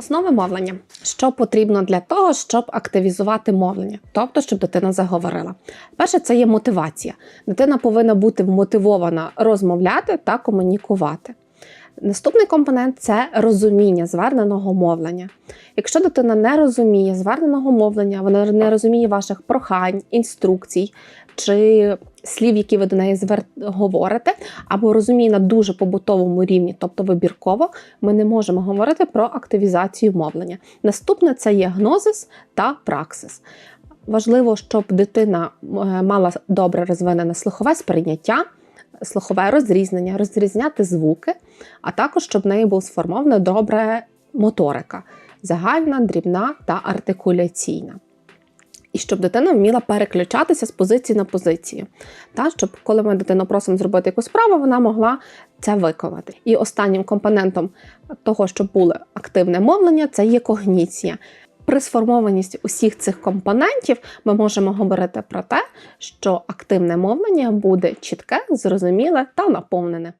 Основи мовлення. Що потрібно для того, щоб активізувати мовлення, тобто, щоб дитина заговорила. Перше, це є мотивація. Дитина повинна бути вмотивована розмовляти та комунікувати. Наступний компонент це розуміння зверненого мовлення. Якщо дитина не розуміє зверненого мовлення, вона не розуміє ваших прохань, інструкцій чи слів, які ви до неї звер... говорите, або розуміє на дуже побутовому рівні, тобто вибірково, ми не можемо говорити про активізацію мовлення. Наступне це є гнозис та праксис. Важливо, щоб дитина е, мала добре розвинене слухове сприйняття, слухове розрізнення, розрізняти звуки, а також щоб в неї був сформована добра моторика, загальна, дрібна та артикуляційна. І щоб дитина вміла переключатися з позиції на позицію. Та, щоб коли ми дитину просимо зробити якусь справу, вона могла це виконати. І останнім компонентом того, щоб було активне мовлення, це є когніція. При сформованості усіх цих компонентів ми можемо говорити про те, що активне мовлення буде чітке, зрозуміле та наповнене.